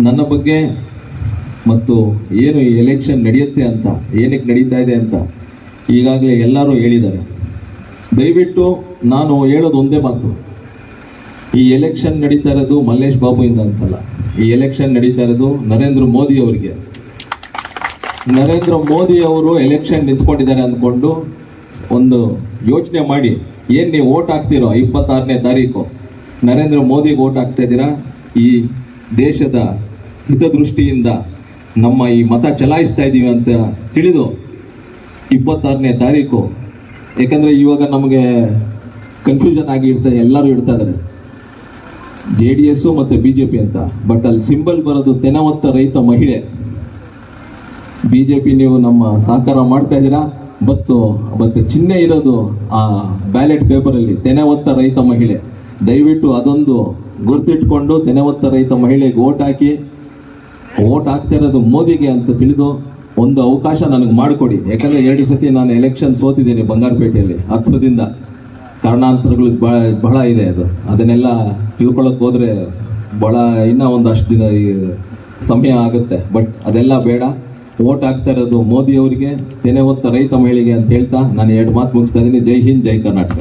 ನನ್ನ ಬಗ್ಗೆ ಮತ್ತು ಏನು ಈ ಎಲೆಕ್ಷನ್ ನಡೆಯುತ್ತೆ ಅಂತ, ಏನಕ್ಕೆ ನಡೀತಾ ಇದೆ ಅಂತ ಈಗಾಗಲೇ ಎಲ್ಲರೂ ಹೇಳಿದ್ದಾರೆ. ದಯವಿಟ್ಟು ನಾನು ಹೇಳೋದು ಒಂದೇ ಮಾತು. ಈ ಎಲೆಕ್ಷನ್ ನಡೀತಾ ಇರೋದು ಮಲ್ಲೇಶ್ ಬಾಬುಯಿಂದ ಅಂತಲ್ಲ. ಈ ಎಲೆಕ್ಷನ್ ನಡೀತಾ ಇರೋದು ನರೇಂದ್ರ ಮೋದಿ ಅವರಿಗೆ. ನರೇಂದ್ರ ಮೋದಿ ಅವರು ಎಲೆಕ್ಷನ್ ನಿಂತ್ಕೊಂಡಿದ್ದಾರೆ ಅಂದ್ಕೊಂಡು ಒಂದು ಯೋಚನೆ ಮಾಡಿ, ಏನು ನೀವು ಓಟ್ ಹಾಕ್ತಿರೋ ಇಪ್ಪತ್ತಾರನೇ ತಾರೀಕು, ನರೇಂದ್ರ ಮೋದಿಗೆ ಓಟ್ ಹಾಕ್ತಾ ಇದ್ದೀರಾ? ಈ ದೇಶದ ಹಿತದೃಷ್ಟಿಯಿಂದ ನಮ್ಮ ಈ ಮತ ಚಲಾಯಿಸ್ತಾ ಇದ್ದೀವಿ ಅಂತ ತಿಳಿದು ಇಪ್ಪತ್ತಾರನೇ ತಾರೀಕು. ಯಾಕಂದರೆ ಇವಾಗ ನಮಗೆ ಕನ್ಫ್ಯೂಷನ್ ಆಗಿ ಇರ್ತಾರೆ ಎಲ್ಲರೂ ಇಡ್ತಾ ಇದ್ದಾರೆ ಜೆ ಡಿ ಎಸ್ಸು ಮತ್ತು ಬಿ ಜೆ ಪಿ ಅಂತ. ಬಟ್ ಅಲ್ಲಿ ಸಿಂಬಲ್ ಬರೋದು ತೆನವತ್ತ ರೈತ ಮಹಿಳೆ. ಬಿ ಜೆ ಪಿ ನೀವು ನಮ್ಮ ಸಹಕಾರ ಮಾಡ್ತಾ ಇದ್ದೀರಾ? ಮತ್ತು ಮತ್ತು ಚಿಹ್ನೆ ಇರೋದು ಆ ಬ್ಯಾಲೆಟ್ ಪೇಪರಲ್ಲಿ ತೆನೆ ಒತ್ತ ರೈತ ಮಹಿಳೆ. ದಯವಿಟ್ಟು ಅದೊಂದು ಗುರ್ತಿಟ್ಕೊಂಡು ತೆನೆವತ್ತ ರೈತ ಮಹಿಳೆಗೆ ಓಟ್ ಹಾಕಿ, ಓಟ್ ಹಾಕ್ತಾ ಇರೋದು ಮೋದಿಗೆ ಅಂತ ತಿಳಿದು ಒಂದು ಅವಕಾಶ ನನಗೆ ಮಾಡಿಕೊಡಿ. ಯಾಕಂದರೆ ಎರಡು ಸತಿ ನಾನು ಎಲೆಕ್ಷನ್ ಸೋತಿದ್ದೀನಿ ಬಂಗಾರಪೇಟೆಯಲ್ಲಿ. ಹತ್ರದಿಂದ ಕಾರಣಾಂತರಗಳು ಬಹಳ ಬಹಳ ಇದೆ ಅದು. ಅದನ್ನೆಲ್ಲ ತಿಳ್ಕೊಳಕ್ ಹೋದ್ರೆ ಬಹಳ ಇನ್ನೂ ಒಂದಷ್ಟು ದಿನ ಸಮಯ ಆಗುತ್ತೆ. ಬಟ್ ಅದೆಲ್ಲ ಬೇಡ. ಓಟ್ ಹಾಕ್ತಾ ಇರೋದು ಮೋದಿ ಅವರಿಗೆ ತೆನೆ ಹೊತ್ತ ರೈತ ಮಹಿಳೆಗೆ ಅಂತ ಹೇಳ್ತಾ ನಾನು ಎರಡು ಮಾತು ಮುಗಿಸ್ತಾ ಇದ್ದೀನಿ. ಜೈ ಹಿಂದ್, ಜೈ ಕರ್ನಾಟಕ.